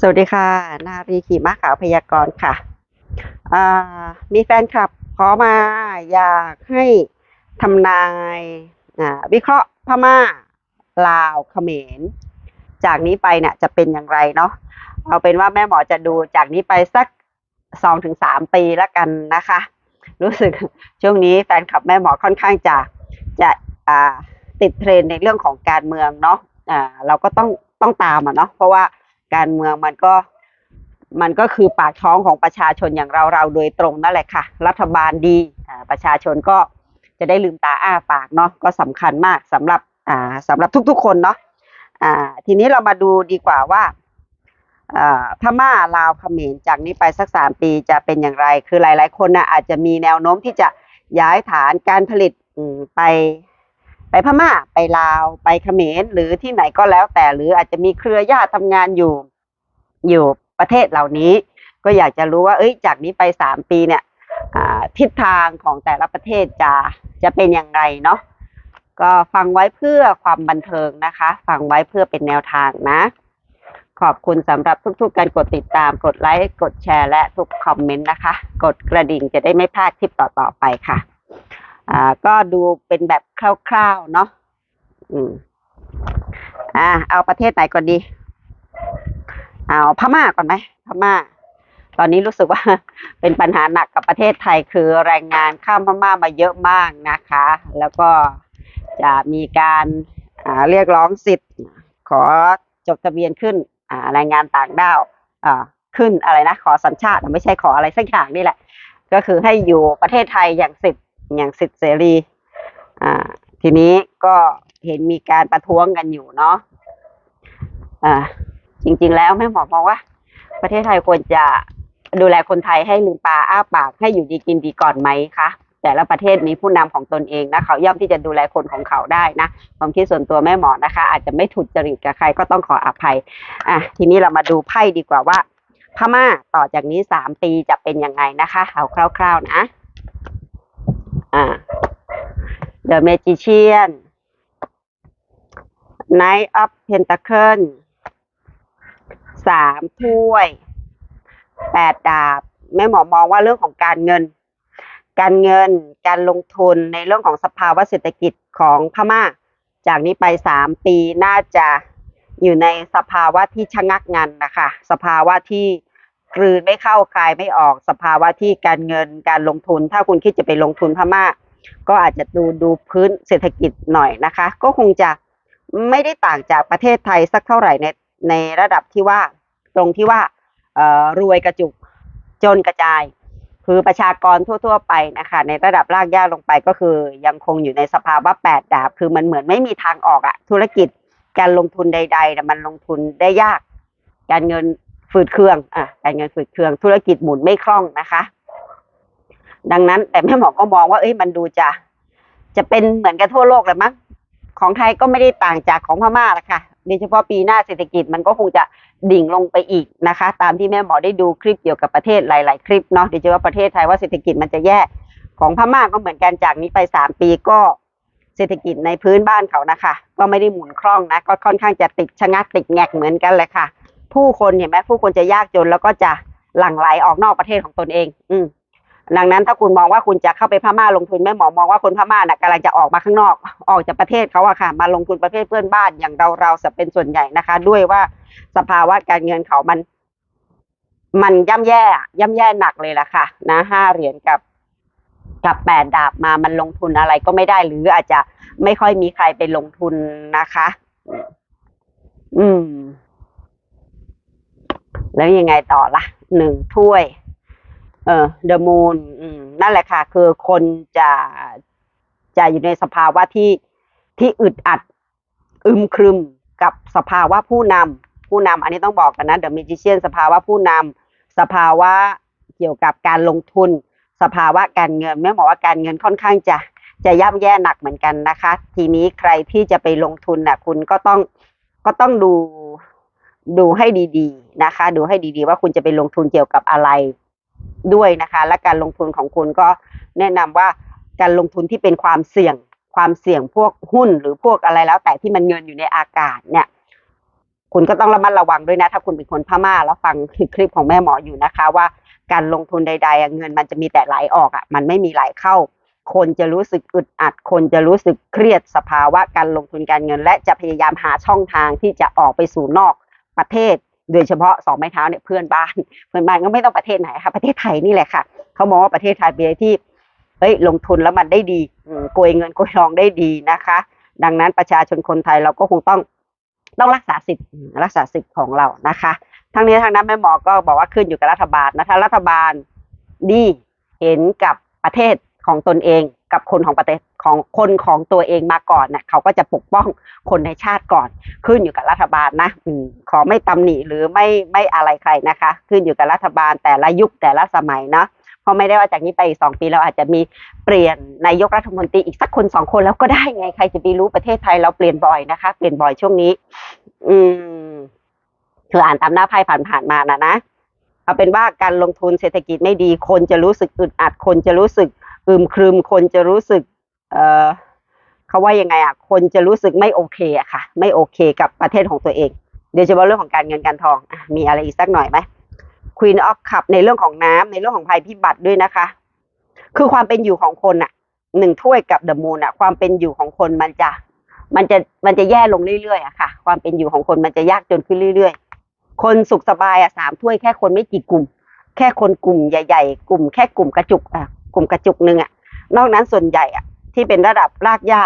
สวัสดีค่ะ นารีขี่ม้าขาวพยากรณ์ค่ะ มีแฟนคลับขอมาอยากให้ทำนายวิเคราะห์พม่า ลาวเขมร จากนี้ไปเนี่ยจะเป็นอย่างไรเนาะเอาเป็นว่าแม่หมอจะดูจากนี้ไปสักสองถึงสามปีแล้วกันนะคะ รู้สึกช่วงนี้แฟนคลับแม่หมอค่อนข้างจะจะติดเทรนในเรื่องของการเมืองเนาะอ่าเราก็ต้องต้องตามอะเนาะเพราะว่า การเมืองมันก็มันก็คือปากท้องของประชาชนอย่างเราเราโดยตรงนั่นแหละค่ะ รัฐบาลดีประชาชนก็จะได้ลืมตาอ้าปากเนาะก็สำคัญมากสำหรับอ่าสำหรับทุกๆคนเนาะอ่าทีนี้เรามาดูดีกว่าว่าพม่าลาวเขมรจากนี้ไปสักสามปีจะเป็นอย่างไร คือหลาย ๆ คนนะอาจจะมีแนวโน้มที่จะย้ายฐานการผลิตไป พม่าไปลาวไปเขมรหรือที่ไหนก็แล้วแต่หรืออาจจะมีเครือญาติทำงานอยู่ อยู่ประเทศเหล่านี้ ก็อยากจะรู้ว่าเอ้ยจากนี้ไปสามปีเนี่ยทิศทางของแต่ละประเทศจะจะเป็นอย่างไรเนาะก็ฟังไว้เพื่อความบันเทิงนะคะ ฟังไว้เพื่อเป็นแนวทางนะ ขอบคุณสำหรับทุกๆการกดติดตาม กดไลค์ กดแชร์ และทุกคอมเมนต์นะคะ กดกระดิ่งจะได้ไม่พลาดคลิปต่อๆไปค่ะ อ่า ก็ดูเป็นแบบคร่าวๆเนาะอืมอ่า เอาประเทศไหนก่อนดี เอาพม่าก่อนไหมพม่า ตอนนี้รู้สึกว่าเป็นปัญหาหนักกับประเทศไทยคือแรงงานข้ามพม่ามาเยอะมากนะคะ แล้วก็จะมีการอ่าเรียกร้องสิทธิ์ ขอจดทะเบียนขึ้นอ่าแรงงานต่างด้าวอ่าขึ้นอะไรนะ ขอสัญชาติไม่ใช่ขออะไรสักอย่างนี่แหละ ก็คือให้อยู่ประเทศไทยอย่างสิทธิ อย่างสิทธิเสรีอ่าทีนี้ก็เห็นมีการประท้วงกันอยู่เนาะอ่าจริง ๆ แล้วแม่หมอมองว่า ประเทศไทยควรจะดูแลคนไทยให้ลืมปลาอ้าปากให้อยู่ดีกินดีก่อนไหมคะแต่ละประเทศมีผู้นำของตนเองนะเขาย่อมที่จะดูแลคนของเขาได้นะความคิดส่วนตัวแม่หมอนะคะ อาจจะไม่ถูกจริตกับใครก็ต้องขออภัยอะทีนี้เรามาดูไพ่ดีกว่าว่าพม่าต่อจากนี้สามปีจะเป็นยังไงนะคะเอาคร่าว ๆ นะ อ่า The Magician Knight of Pentacle สามถ้วยแปดดาบแม่หมอมองว่าเรื่องของการเงิน การเงินการลงทุนในเรื่องของสภาวะเศรษฐกิจของพม่า จากนี้ไปสามปีน่าจะอยู่ในสภาวะที่ชะงักงันนะคะ สภาวะที่ กลืนไม่เข้าคายไม่ออกสภาวะที่การเงินการลงทุน ถ้าคุณคิดจะไปลงทุนพม่า ก็อาจจะดูดูพื้นเศรษฐกิจหน่อยนะคะ ก็คงจะไม่ได้ต่างจากประเทศไทยสักเท่าไหร่ในในระดับที่ว่าตรงที่ว่าเออรวยกระจุกจนกระจาย คือประชากรทั่ว ๆ ไปนะคะในระดับรากหญ้าลงไปก็คือ ยังคงอยู่ในสภาวะแปดดาบ คือมันเหมือนไม่มีทางออกอะธุรกิจการลงทุนใดๆแต่มันลงทุนได้ยาก การเงิน ฝืดเคืองอะการเงินฝืดเคือง ธุรกิจหมุนไม่คล่องนะคะ ดังนั้น แต่แม่หมอก็มองว่าเอ้ยมันดูจะจะเป็นเหมือนกันทั่วโลกเลยมั้งของไทยก็ไม่ได้ต่างจากของพม่าละค่ะโดยเฉพาะปีหน้าเศรษฐกิจมันก็คงจะดิ่งลงไปอีกนะคะ ตามที่แม่หมอได้ดูคลิปเกี่ยวกับประเทศหลาย ๆ คลิปเนาะโดยเฉพาะประเทศไทยว่าเศรษฐกิจมันจะแย่ของพม่าก็เหมือนกันจากนี้ไปสามปีก็เศรษฐกิจในพื้นบ้านเขานะคะ ก็ไม่ได้หมุนคล่องนะ ก็ค่อนข้างจะติดชะงักติดแงกเหมือนกันเลยค่ะ ผู้คนเห็นไหมผู้คนจะยากจนแล้วก็จะหลั่งไหลออกนอกประเทศของตนเอง อืมดังนั้นถ้าคุณมองว่าคุณจะเข้าไปพม่าลงทุนแม่หมอมองว่าคนพม่าน่ะกำลังจะออกมาข้างนอก ออกจากประเทศเขาอะค่ะ มาลงทุนประเทศเพื่อนบ้านอย่างเราเราจะเป็นส่วนใหญ่นะคะ ด้วยว่าสภาวะการเงินเขามัน มันย่ำแย่ย่ำแย่หนักเลยล่ะค่ะ นะห้าเหรียญกับกับแปดดาบมามันลงทุนอะไรก็ไม่ได้หรืออาจจะไม่ค่อยมีใครไปลงทุนนะคะ อืม แล้วยังไงต่อละ่ะหนึ่งถ้วย เออเดอะมูนนั่นแหละค่ะ คือคนจะจะอยู่ในสภาวะที่ที่อึดอัด อึมครึมกับสภาวะผู้นำผู้นำอันนี้ต้องบอกกันนะเดอะมิจิเชียนสภาวะผู้นำสภาวะเกี่ยวกับการลงทุน สภาวะการเงินแม่บอกว่าการเงินค่อนข้างจะจะย่ำแย่หนักเหมือนกันนะคะ ทีนี้ใครที่จะไปลงทุนน่ะ คุณก็ต้องก็ต้องดู ดูให้ดีๆนะคะ ดูให้ดีๆ ว่าคุณจะไปลงทุนเกี่ยวกับอะไรด้วยนะคะ และการลงทุนของคุณก็แนะนำว่าการลงทุนที่เป็นความเสี่ยง ความเสี่ยงพวกหุ้นหรือพวกอะไรแล้ว แต่ที่มันเงินอยู่ในอากาศเนี่ย คุณก็ต้องระมัดระวังด้วยนะ ถ้าคุณเป็นคนพม่าแล้วฟังคลิปของแม่หมออยู่นะคะ ว่าการลงทุนใด ๆ เงินมันจะมีแต่ไหลออกอะ มันไม่มีไหลเข้า คนจะรู้สึกอึดอัด คนจะรู้สึกเครียดสภาวะการลงทุนการเงิน และจะพยายามหาช่องทางที่จะออกไปสู่นอก ประเทศ โดยเฉพาะสองไม้เท้าเนี่ยเพื่อนบ้านเพื่อนบ้านก็ไม่ต้องประเทศไหนค่ะประเทศไทยนี่แหละค่ะเขามองว่าประเทศไทยเป็นอะไรที่เฮ้ยลงทุนแล้วมันได้ดีโกยเงินโกยทองได้ดีนะคะ ดังนั้นประชาชนคนไทยเราก็คงต้องต้องรักษาสิทธิ์รักษาสิทธิ์ของเรานะคะทั้งนี้ทั้งนั้นแม่หมอก็บอกว่าขึ้นอยู่กับรัฐบาลนะถ้ารัฐบาลดีเห็นกับประเทศ ของตนเองกับคนของประเทศของคนของตัวเองมาก่อนเนี่ยเขาก็จะปกป้องคนในชาติก่อน ขึ้นอยู่กับรัฐบาลนะอืขอไม่ตำหนิหรือไม่ไม่อะไรใครนะคะ ขึ้นอยู่กับรัฐบาลแต่ละยุคแต่ละสมัยเนาะเพราะไม่ได้ว่าจากนี้ไปอีกสองปีเราอาจจะมีเปลี่ยนนายกรัฐมนตรีอีกสักคนสองคนแล้วก็ได้ไงใครจะไปรู้ประเทศไทยเราเปลี่ยนบ่อยนะคะ เปลี่ยนบ่อยช่วงนี้ อืมคืออ่านตามหน้าไพ่ผ่านๆมานะนะเอาเป็นว่าการลงทุนเศรษฐกิจไม่ดี คนจะรู้สึกอึดอัดคนจะรู้สึก อึมครึมคนจะรู้สึกเออเขาว่ายังไงอะคนจะรู้สึกไม่โอเคอะค่ะ ไม่โอเคกับประเทศของตัวเองโดยเฉพาะเรื่องของการเงินการทองอมีอะไรอีกสักหน่อยไหม Queen of Cup ในเรื่องของน้ำในเรื่องของภัยพิบัติด้วยนะคะ คือความเป็นอยู่ของคนอะหนึ่งถ้วยกับเดอะมูนอะความเป็นอยู่ของคนมันจะมันจะมันจะแย่ลงเรื่อยๆอะค่ะ ความเป็นอยู่ของคนมันจะยากจนขึ้นเรื่อย ๆ คนสุขสบายอะสามถ้วยแค่คนไม่กี่กลุ่ม แค่คนกลุ่มใหญ่ ๆ กลุ่มแค่กลุ่มกระจุกอะ กลุ่มกระจุกหนึ่งอะนอกนั้นส่วนใหญ่อะที่เป็นระดับรากหญ้า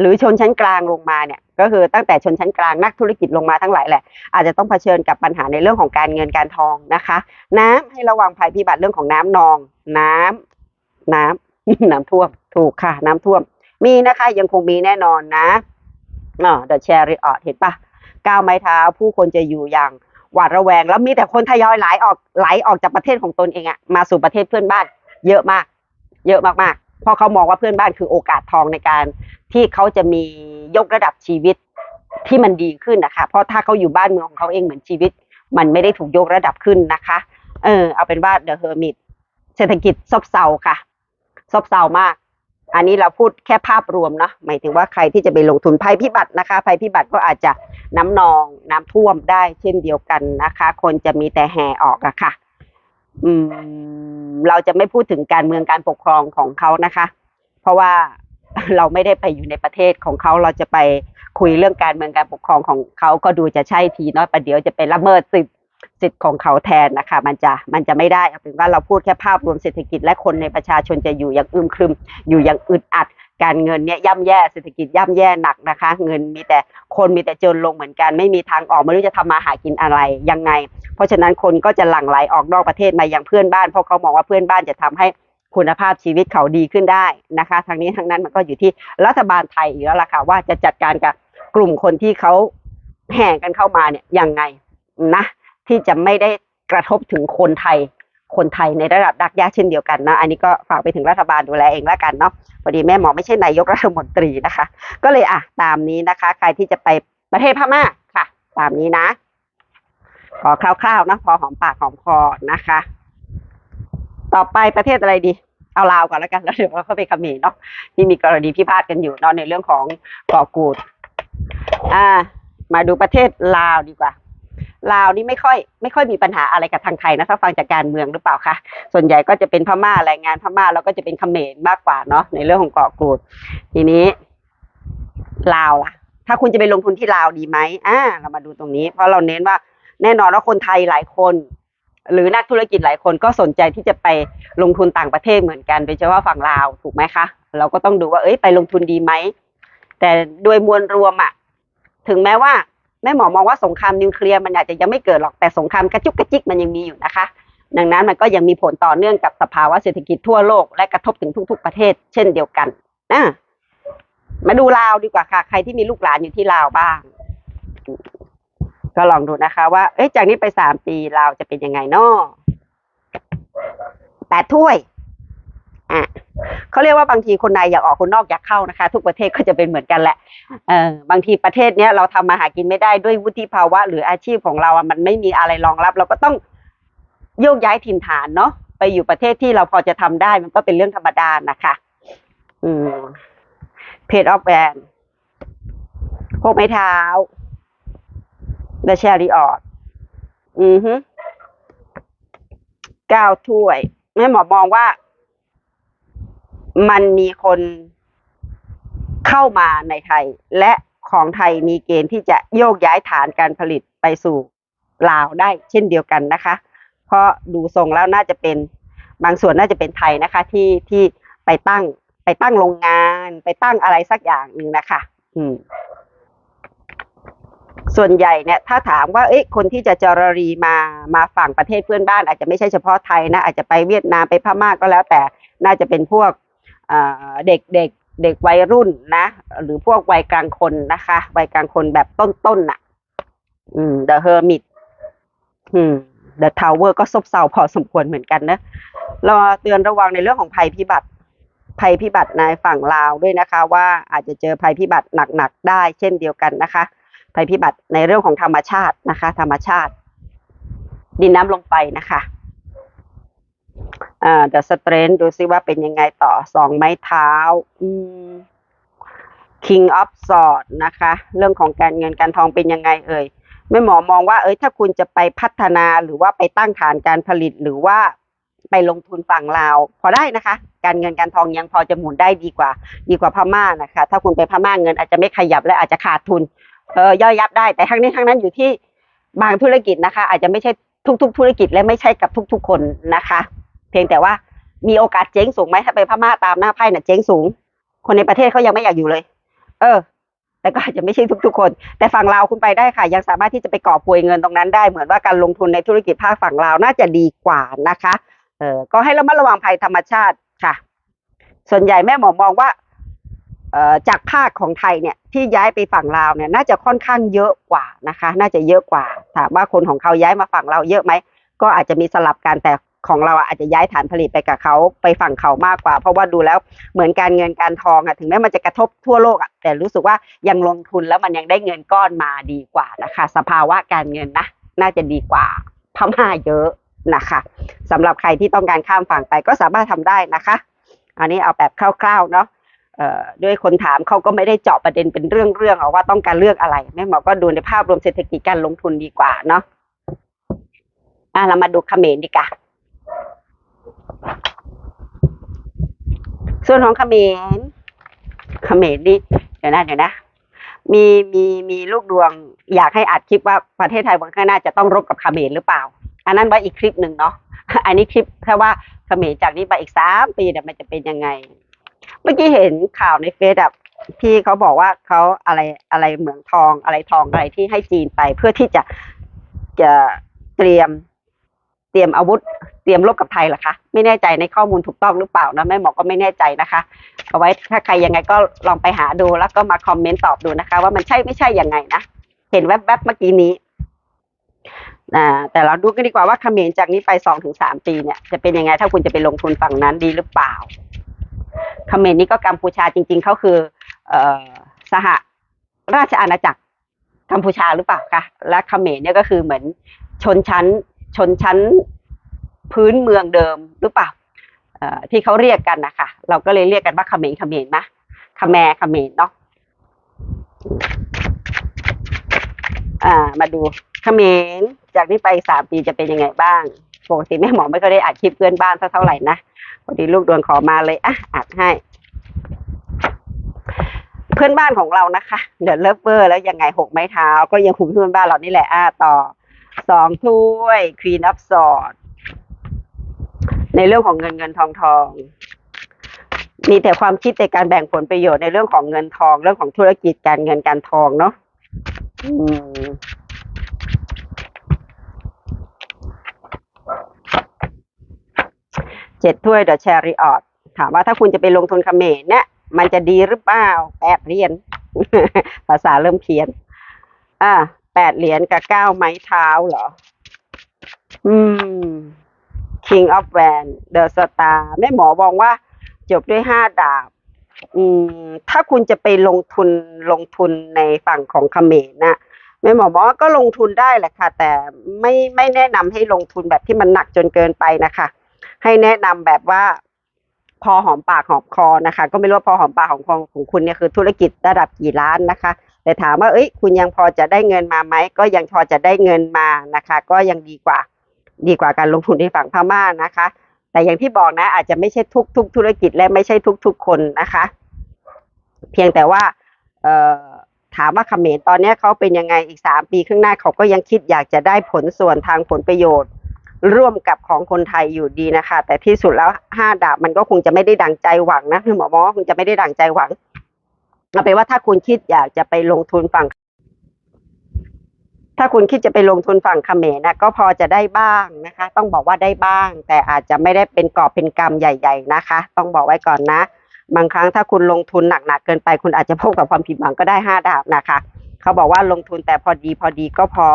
หรือชนชั้นกลางลงมาเนี่ย ก็คือตั้งแต่ชนชั้นกลางนักธุรกิจลงมาทั้งหลายแหละ อาจจะต้องเผชิญกับปัญหาในเรื่องของการเงินการทองนะคะ น้ำให้ระวังภัยพิบัติเรื่องของน้ำนอง น้ำน้ำน้ำท่วม ถูกค่ะ น้ำท่วม มีนะคะยังคงมีแน่นอนนะอ๋อ The Chariot เห็นปะก้าวไม้เท้าผู้คนจะอยู่อย่างหวาดระแวง แล้วมีแต่คนทยอยไหลออกไหลออกจากประเทศของตนเองอะมาสู่ประเทศเพื่อนบ้าน เยอะมาก เยอะมากๆ เพราะเขามองว่าเพื่อนบ้านคือโอกาสทองในการที่เขาจะมียกระดับชีวิตที่มันดีขึ้นนะคะ เพราะถ้าเขาอยู่บ้านเมืองของเขาเองเหมือนชีวิต มันไม่ได้ถูกยกระดับขึ้นนะคะ เออ เอาเป็นว่า The Hermit เศรษฐกิจซบเซาค่ะ ซบเซามาก อันนี้เราพูดแค่ภาพรวมเนาะ หมายถึงว่าใครที่จะไปลงทุนภัยพิบัตินะคะ ภัยพิบัติก็อาจจะน้ำนอง น้ำท่วมได้เช่นเดียวกันนะคะ คนจะมีแต่แห่ออกอะค่ะ อืม เราจะไม่พูดถึงการเมืองการปกครองของเขานะคะ เพราะว่าเราไม่ได้ไปอยู่ในประเทศของเขาเราจะไปคุยเรื่องการเมืองการปกครองของเขาก็ดูจะใช่ทีเนาะประเดี๋ยวจะไปละเมิดสิทธิ์สิทธิ์ของเขาแทนนะคะ มันจะมันจะไม่ได้เอาเป็นว่าเราพูดแค่ภาพรวมเศรษฐกิจและคนในประชาชนจะอยู่อย่างอึมครึม อยู่อย่างอึดอัด การเงินเนี่ยย่ำแย่เศรษฐกิจย่ำแย่หนักนะคะ เงินมีแต่คนมีแต่จนลงเหมือนกัน ไม่มีทางออกไม่รู้จะทำมาหากินอะไรยังไง เพราะฉะนั้นคนก็จะหลั่งไหลออกนอกประเทศมายังเพื่อนบ้านเพราะเขามองว่าเพื่อนบ้านจะทำให้คุณภาพชีวิตเขาดีขึ้นได้นะคะทางนี้ทั้งนั้นมันก็อยู่ที่รัฐบาลไทยอยู่แล้วล่ะค่ะว่าจะจัดการกับกลุ่มคนที่เขาแห่กันเข้ามาเนี่ยยังไงนะที่จะไม่ได้กระทบถึงคนไทย คนไทยในระดับดักยากเช่นเดียวกันนะอันนี้ก็ฝากไปถึงรัฐบาลดูแลเองแล้วกันเนาะพอดีแม่หมอไม่ใช่นายกรัฐมนตรีนะคะ ก็เลยอะตามนี้นะคะ ใครที่จะไปประเทศพม่าค่ะ ตามนี้นะ ขอคร่าวๆนะพอหอมปากหอมคอนะคะ ต่อไปประเทศอะไรดีเอาลาวก่อนแล้วกันแล้วเดี๋ยวเราเข้าไปเขมรเนาะที่มีกรณีพิพาทกันอยู่เนาะในเรื่องของเกาะกูด อ่า มาดูประเทศลาวดีกว่าลาวนี่ไม่ค่อยไม่ค่อยมีปัญหาอะไรกับทางไทยนะถ้าฟังจากการเมืองหรือเปล่าคะส่วนใหญ่ก็จะเป็นพม่าแรงงานพม่าแล้วก็จะเป็นเขมรมากกว่าเนาะในเรื่องของเกาะกูด ทีนี้ลาวล่ะ ถ้าคุณจะไปลงทุนที่ลาวดีไหมอ่า เรามาดูตรงนี้ เพราะเราเน้นว่า แน่นอนว่าคนไทยหลายคน หรือนักธุรกิจหลายคนก็สนใจที่จะไปลงทุนต่างประเทศเหมือนกันโดยเฉพาะฝั่งลาวถูกไหมคะ เราก็ต้องดูว่าเอ้ยไปลงทุนดีไหมแต่โดยมวลรวมอะถึงแม้ว่าแม่หมอมองว่าสงครามนิวเคลียร์มันอาจจะยังไม่เกิดหรอกแต่สงครามกระจุกกระจิกมันยังมีอยู่นะคะ ดังนั้นมันก็ยังมีผลต่อเนื่องกับสภาวะเศรษฐกิจทั่วโลกและกระทบถึงทุก ๆ ประเทศ เช่นเดียวกันอะมาดูลาวดีกว่าค่ะ ใครที่มีลูกหลานอยู่ที่ลาวบ้าง ก็ลองดูนะคะ ว่า เอ๊ะจากนี้ไปสามปีลาจะเป็นยังไงเนาะแปดถ้วย อะเขาเรียกว่าบางทีคนในอยากออกคนนอกอยากเข้านะคะ ทุกประเทศก็จะเป็นเหมือนกันแหละเออบางทีประเทศเนี้ยเราทำมาหากินไม่ได้ด้วยวุฒิภาวะ หรืออาชีพของเราอะมันไม่มีอะไรรองรับ เราก็ต้องโยกย้ายถิ่นฐานเนาะไปอยู่ประเทศที่เราพอจะทำได้มันก็เป็นเรื่องธรรมดานะคะ อืมเพจออฟแวนพวกไม้เท้า The Chariot อือฮึเก้าถ้วยแม่หมอมองว่า มันมีคนเข้ามาในไทย และของไทยมีเกณฑ์ที่จะโยกย้ายฐานการผลิตไปสู่ลาวได้เช่นเดียวกันนะคะ เพราะดูทรงแล้วน่าจะเป็นบางส่วนน่าจะเป็นไทยนะคะ ที่ที่ไปตั้งไปตั้งโรงงาน ไปตั้งอะไรสักอย่างหนึ่งนะคะ อืม ส่วนใหญ่เนี่ยถ้าถามว่าเอ๊ะคนที่จะจรรีมามาฝั่งประเทศเพื่อนบ้าน อาจจะไม่ใช่เฉพาะไทยนะอาจจะไปเวียดนามไปพม่าก็แล้ว แต่น่าจะเป็นพวกเด็กเด็กเด็กวัยรุ่นนะ หรือพวกวัยกลางคนนะคะวัยกลางคนแบบต้นๆน่ะ อืม The Hermit อืม The Tower ก็ซบเซาพอสมควรเหมือนกันนะเราเตือนระวังในเรื่องของภัยพิบัติ ภัยพิบัติในฝั่งลาวด้วยนะคะ ว่าอาจจะเจอภัยพิบัติหนักๆได้ เช่นเดียวกันนะคะ ภัยพิบัติในเรื่องของธรรมชาตินะคะ ธรรมชาติ ดินน้ำลงไปนะคะอ่าเดอะสเตรนดูซิว่าเป็นยังไงต่อสองไม้เท้าอืม King of Swords นะคะ เรื่องของการเงินการทองเป็นยังไงเอ่ยแม่หมอมองว่าเอ้ยถ้าคุณจะไปพัฒนาหรือว่าไปตั้งฐานการผลิตหรือว่าไปลงทุนฝั่งลาวพอได้นะคะ การเงินการทองยังพอจะหมุนได้ดีกว่า ดีกว่าพม่านะคะ ถ้าคุณไปพม่าเงินอาจจะไม่ขยับและอาจจะขาดทุน เออย่อยยับได้ แต่ทั้งนี้ทั้งนั้นอยู่ที่บางธุรกิจนะคะ อาจจะไม่ใช่ทุก ๆ ธุรกิจและไม่ใช่กับทุก ๆ คนนะคะ เพียงแต่ว่ามีโอกาสเจ๊งสูงไหมถ้าไปพม่าตามหน้าไพ่น่ะเจ๊งสูง คนในประเทศเขายังไม่อยากอยู่เลย เออ แต่ก็อาจจะไม่ใช่ทุก ๆ คน แต่ฝั่งลาวคุณไปได้ค่ะ ยังสามารถที่จะไปกอบโกยเงินตรงนั้นได้เหมือนว่าการลงทุนในธุรกิจภาคฝั่งลาวน่าจะดีกว่านะคะ เออก็ให้ระมัดระวังภัยธรรมชาติค่ะ ส่วนใหญ่แม่หมอมองว่า จากภาคของไทยเนี่ยที่ย้ายไปฝั่งลาวเนี่ยน่าจะค่อนข้างเยอะกว่านะคะ น่าจะเยอะกว่าถามว่าคนของเขาย้ายมาฝั่งเราเยอะไหมก็อาจจะมีสลับกันแต่ของเราอะอาจจะย้ายฐานผลิตไปกับเขาไปฝั่งเขามากกว่า เพราะว่าดูแล้วเหมือนการเงินการทองอะถึงแม้มันจะกระทบทั่วโลกอะแต่รู้สึกว่ายังลงทุนแล้วมันยังได้เงินก้อนมาดีกว่านะคะ สภาวะการเงินนะน่าจะดีกว่าพม่าเยอะนะคะสำหรับใครที่ต้องการข้ามฝั่งไปก็สามารถทำได้นะคะ อันนี้เอาแบบคร่าวๆเนาะ ด้วยคนถามเขาก็ไม่ได้เจาะประเด็นเป็นเรื่องเรื่องเอาว่าต้องการเลือกอะไรแม่หมอก็ดูในภาพรวมเศรษฐกิจการลงทุนดีกว่าเนาะอะเรามาดูเขมรดีกว่าส่วนของเขมรเขมรนี่เดี๋ยวนะเดี๋ยวนะ มีมีมีลูกดวง อยากให้อัดคลิปว่าประเทศไทยวันข้างหน้าจะต้องรบกับเขมรหรือเปล่า อันนั้นไว้อีกคลิปหนึ่งเนาะอันนี้คลิปแค่ว่าเขมรจากนี้ไปอีกสามปีเนี่ยมันจะเป็นยังไง เมื่อกี้เห็นข่าวในเฟซอะที่เขาบอกว่าเขาอะไรอะไรเหมืองทองอะไรทองอะไรที่ให้จีนไป เพื่อที่จะจะเตรียมเตรียมอาวุธ เตรียมรบกับไทยเหรอคะไม่แน่ใจในข้อมูลถูกต้องหรือเปล่านะแม่หมอก็ไม่แน่ใจนะคะ เอาไว้ถ้าใครยังไงก็ลองไปหาดูแล้วก็มาคอมเมนต์ตอบดูนะคะ ว่ามันใช่ไม่ใช่ยังไงนะเห็นแวบๆเมื่อกี้นี้อ่าแต่เราดูกันดีกว่าว่าเขมรจากนี้ไปสองถึงสามปีเนี่ยจะเป็นยังไงถ้าคุณจะไปลงทุนฝั่งนั้นดีหรือเปล่า ขมรนี่ก็กัมพูชาจริง ๆเขาคือเอสหราชอาณาจักรกัมพูชาหรือเปล่าคะและเขมรเนี่ยก็คือเหมือนชนชั้นชนชั้นพื้นเมืองเดิมหรือเปล่าที่เขาเรียกกันนะคะเราก็เลยเรียกกันว่าเขมรเขมรนะขแมเขมรเนาะอ่า มาดูเขมรจากนี้ไปสามปีจะเป็นยังไงบ้างปกติแม่หมอไม่ก็ได้อัดคลิปเพื่อนบ้านเท่าไหร่นะ พอดีลูกดวงขอมาเลยอะอัดให้ เพื่อนบ้านของเรานะคะเดี๋ยวเลิฟเวอร์แล้วยังไงหกไม้เท้า ก็ยังคุมเพื่อนบ้านเรานี่แหละอะต่อสองถ้วยควีนอัพสอดในเรื่องของเงินเงินทองทองมีแต่ความคิดในการแบ่งผลประโยชน์ในเรื่องของเงินทอง เรื่องของธุรกิจการเงินการทองเนาะอืม เจ็ดถ้วยเดอะแชริออตถามว่าถ้าคุณจะไปลงทุนเขมรเนี่ยมันจะดีหรือเปล่าแปดเหรียญภาษาเริ่มเขียน อ่าแปดเหรียญกับเก้าไม้เท้าเหรอ อืม King of w a n The Star แม่หมอมองว่า จบด้วยห้าดาบ อืม ถ้าคุณจะไปลงทุนลงทุนในฝั่งของเขมรนะแม่หมอบอกว่าก็ลงทุนได้แหละค่ะ แต่ไม่ไม่แนะนำให้ลงทุนแบบที่มันหนักจนเกินไปนะคะ ให้แนะนำแบบว่า พอหอมปากหอมคอนะคะ ก็ไม่รู้ว่าพอหอมปากหอมคอของคุณเนี่ยคือธุรกิจระดับกี่ล้านนะคะ แต่ถามว่าเอ้ย คุณยังพอจะได้เงินมาไหมก็ยังพอจะได้เงินมานะคะ ก็ยังดีกว่า ดีกว่าการลงทุนในฝั่งพม่านะคะ แต่อย่างที่บอกนะ อาจจะไม่ใช่ทุกทุกธุรกิจและไม่ใช่ทุกทุกคนนะคะ เพียงแต่ว่าเอ่อถามว่าเขมรตอนนี้เขาเป็นยังไงอีกสามปีข้างหน้าเขาก็ยังคิดอยากจะได้ผลส่วนทางผลประโยชน์ ร่วมกับของคนไทยอยู่ดีนะคะ แต่ที่สุดแล้วห้าดาบมันก็คงจะไม่ได้ดังใจหวังนะคือหมอมอคงจะไม่ได้ดังใจหวังเอาเป็นว่าถ้าคุณคิดอยากจะไปลงทุนฝั่ง ถ้าคุณคิดจะไปลงทุนฝั่งเขมรนะก็พอจะได้บ้างนะคะ ต้องบอกว่าได้บ้าง แต่อาจจะไม่ได้เป็นกอบเป็นกำใหญ่ ๆ นะคะ ต้องบอกไว้ก่อนนะ บางครั้งถ้าคุณลงทุนหนักๆเกินไป คุณอาจจะพบกับความผิดหวังก็ได้ห้าดาบนะคะ เขาบอกว่าลงทุนแต่พอดีพอดีก็พอ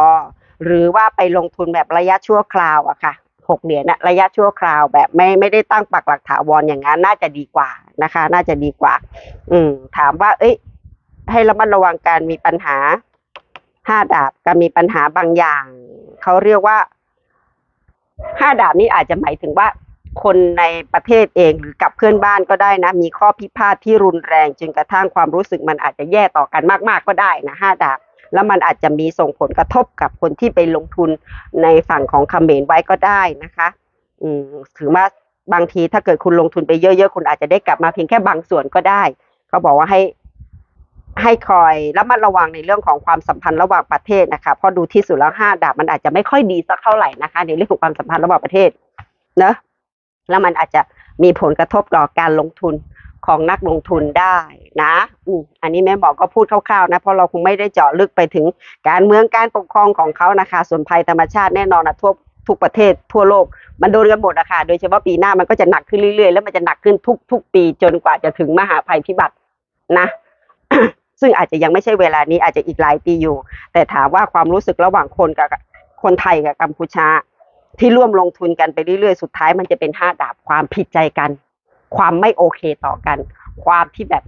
หรือว่าไปลงทุนแบบระยะชั่วคราวอะค่ะหกเหรียญนะระยะชั่วคราวแบบไม่ไม่ได้ตั้งปักหลักถาวรอย่างนั้นน่าจะดีกว่านะคะ น่าจะดีกว่า อืม ถามว่า เอ้ย ให้ระมัดระวังการมีปัญหาห้าดาบการมีปัญหาบางอย่างเขาเรียกว่าห้าดาบนี้อาจจะหมายถึงว่าคนในประเทศเองหรือกับเพื่อนบ้านก็ได้นะ มีข้อพิพาทที่รุนแรงจนกระทั่งความรู้สึกมันอาจจะแย่ต่อกันมาก ๆก็ได้นะห้าดาบ แล้วมันอาจจะมีส่งผลกระทบกับคนที่ไปลงทุนในฝั่งของเขมรไว้ก็ได้นะคะอืมถือว่าบางทีถ้าเกิดคุณลงทุนไปเยอะๆคุณอาจจะได้กลับมาเพียงแค่บางส่วนก็ได้เขาบอกว่าให้ให้คอยระมัดระวังในเรื่องของความสัมพันธ์ระหว่างประเทศนะคะเพราะดูที่สุดแล้วห้าดาบมันอาจจะไม่ค่อยดีสักเท่าไหร่นะคะ ในเรื่องของความสัมพันธ์ระหว่างประเทศเนอะแล้วมันอาจจะมีผลกระทบต่อการลงทุน ของนักลงทุนได้นะอืมอันนี้แม่บอกก็พูดคร่าวๆนะเพราะเราคงไม่ได้เจาะลึกไปถึงการเมืองการปกครองของเขานะคะ ส่วนภัยธรรมชาติแน่นอนนะทั่วทุกประเทศทั่วโลกมันโดนกันหมดอะค่ะ โดยเฉพาะปีหน้ามันก็จะหนักขึ้นเรื่อยๆ แล้วมันจะหนักขึ้นทุก ๆ ปีจนกว่าจะถึงมหาภัยพิบัตินะ ซึ่งอาจจะยังไม่ใช่เวลานี้อาจจะอีกหลายปีอยู่ แต่ถามว่าความรู้สึกระหว่างคนกับคนไทยกับกัมพูชา ที่ร่วมลงทุนกันไปเรื่อยๆ สุดท้ายมันจะเป็นห้าดาบความผิดใจกัน ความไม่โอเคต่อกัน ความที่แบบ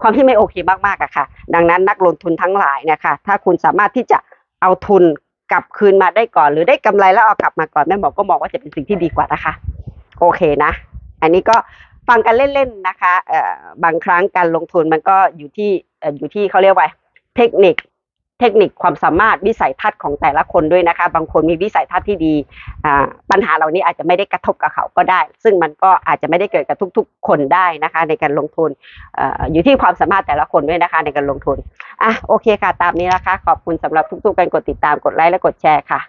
ความที่ไม่โอเคมากๆอะค่ะ ดังนั้นนักลงทุนทั้งหลายเนะคะถ้าคุณสามารถที่จะเอาทุนกลับคืนมาได้ก่อน หรือได้กำไรแล้วเอากลับมาก่อนแม่หมอก็มองว่าจะเป็นสิ่งที่ดีกว่านะคะ โอเคนะ อันนี้ก็ฟังกันเล่นๆนะคะเอ่อบางครั้งการลงทุนมันก็อยู่ที่ออยู่ที่เขาเรียกว่าเทคนิค เทคนิคความสามารถวิสัยทัศน์ของแต่ละคนด้วยนะคะ บางคนมีวิสัยทัศน์ที่ดีปัญหาเหล่านี้อาจจะไม่ได้กระทบกับเขาก็ได้ ซึ่งมันก็อาจจะไม่ได้เกิดกับทุก ๆ คนได้นะคะ ในการลงทุนอออยู่ที่ความสามารถแต่ละคนด้วยนะคะ ในการลงทุนอะโอเคค่ะตามนี้นะคะ ขอบคุณสำหรับทุกๆการกดติดตามกดไลค์และกดแชร์ค่ะ